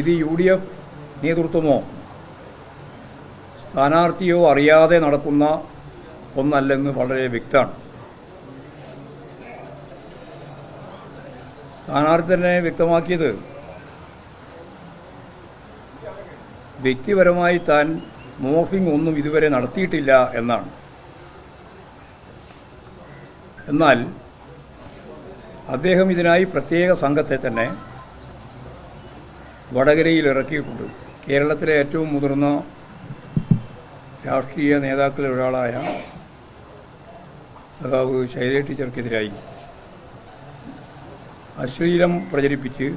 ഇത് U D F നേതൃത്വമോ? സ്ഥാനാർത്ഥിയോ അറിയാതെ നടക്കുന്ന ഒന്നല്ലെന്ന് വളരെ വ്യക്തമാണ്. സ്ഥാനാർത്ഥി തന്നെ വ്യക്തമാക്കിയത് വ്യക്തിപരമായി താൻ മോർഫിംഗ് ഒന്നും ഇതുവരെ നടത്തിയിട്ടില്ല എന്നാണ്. എന്നാൽ അദ്ദേഹം ഇതിനായി പ്രത്യേക സംഘത്തെ തന്നെ വടകരയിൽ ഇറക്കിയിട്ടുണ്ട്. കേരളത്തിലെ ഏറ്റവും മുതിർന്ന രാഷ്ട്രീയ നേതാക്കളിൽ ഒരാളായ സഖാവ് ശൈല ടീച്ചർക്കെതിരായി അശ്ലീലം പ്രചരിപ്പിച്ച്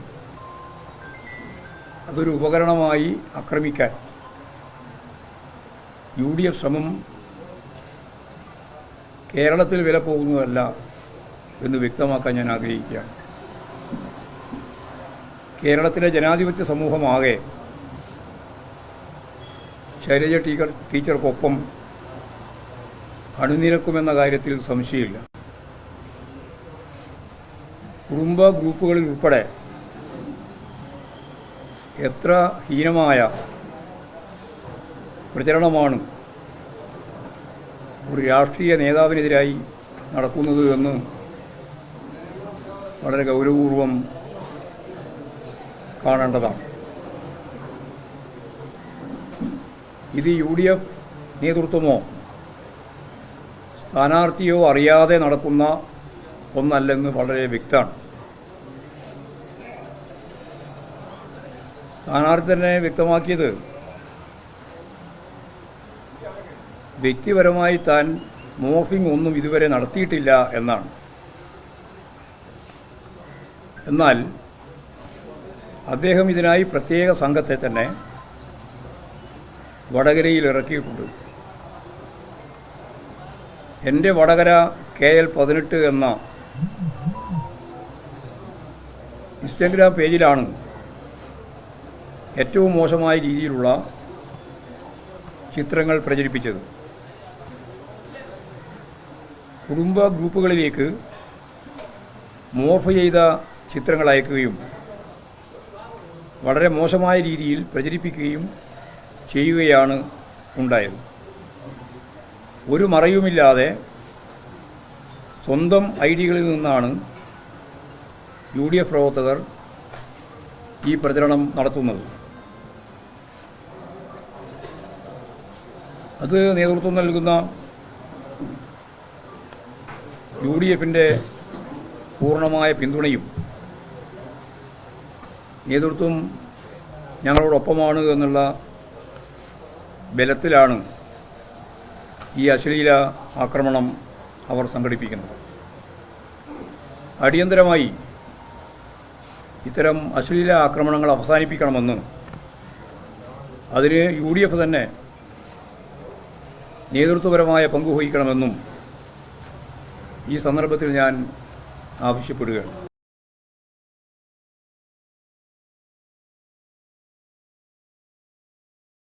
അതൊരു ഉപകരണമായി ആക്രമിക്കാൻ യു ഡി എഫ് ശ്രമം കേരളത്തിൽ വില പോകുന്നതല്ല എന്ന് വ്യക്തമാക്കാൻ ഞാൻ ആഗ്രഹിക്കുകയാണ്. കേരളത്തിലെ ജനാധിപത്യ സമൂഹമാകെ ശൈലജ ടീച്ചർ ടീച്ചർക്കൊപ്പം അണിനിരക്കുമെന്ന കാര്യത്തിൽ സംശയമില്ല. കുടുംബ ഗ്രൂപ്പുകളിൽ ഉൾപ്പെടെ എത്ര ഹീനമായ പ്രചരണമാണ് ഒരു രാഷ്ട്രീയ നേതാവിനെതിരായി നടക്കുന്നത് എന്ന് വളരെ ഗൗരവപൂർവം കാണേണ്ടതാണ്. ഇത് യു ഡി എഫ് നേതൃത്വമോ സ്ഥാനാർത്ഥിയോ അറിയാതെ നടക്കുന്ന ഒന്നല്ലെന്ന് വളരെ വ്യക്തമാണ്. സ്ഥാനാർത്ഥി തന്നെ വ്യക്തമാക്കിയത് വ്യക്തിപരമായി താൻ മോർഫിംഗ് ഒന്നും ഇതുവരെ നടത്തിയിട്ടില്ല എന്നാണ്. എന്നാൽ അദ്ദേഹം ഇതിനായി പ്രത്യേക സംഘത്തെ തന്നെ വടകരയിൽ ഇറക്കിയിട്ടുണ്ട്. എന്റെ വടകര കെ എൽ പതിനെട്ട് എന്ന ഇൻസ്റ്റഗ്രാം പേജിലാണ് ഏറ്റവും മോശമായ രീതിയിലുള്ള ചിത്രങ്ങൾ പ്രചരിപ്പിച്ചത്. കുടുംബ ഗ്രൂപ്പുകളിലേക്ക് മോർഫ് ചെയ്ത ചിത്രങ്ങൾ അയക്കുകയും വളരെ മോശമായ രീതിയിൽ പ്രചരിപ്പിക്കുകയും ചെയ്യുകയാണ് ഉണ്ടായത്. ഒരു മറയുമില്ലാതെ സ്വന്തം ഐ ഡികളിൽ നിന്നാണ് യു ഡി എഫ് പ്രവർത്തകർ ഈ പ്രചരണം നടത്തുന്നത്. അത് നേതൃത്വം നൽകുന്ന യു ഡി എഫിന്റെ പൂർണമായ പിന്തുണയും നേതൃത്വം ഞങ്ങളോടൊപ്പമാണ് എന്നുള്ള ബലത്തിലാണ് ഈ അശ്ലീല ആക്രമണം അവർ സംഘടിപ്പിക്കുന്നത്. അടിയന്തരമായി ഇത്തരം അശ്ലീല ആക്രമണങ്ങൾ അവസാനിപ്പിക്കണമെന്ന് അതിന് യു ഡി എഫ് തന്നെ നേതൃത്വപരമായ പങ്കുവഹിക്കണമെന്നും ഈ സന്ദർഭത്തിൽ ഞാൻ ആവശ്യപ്പെടുകയാണ്.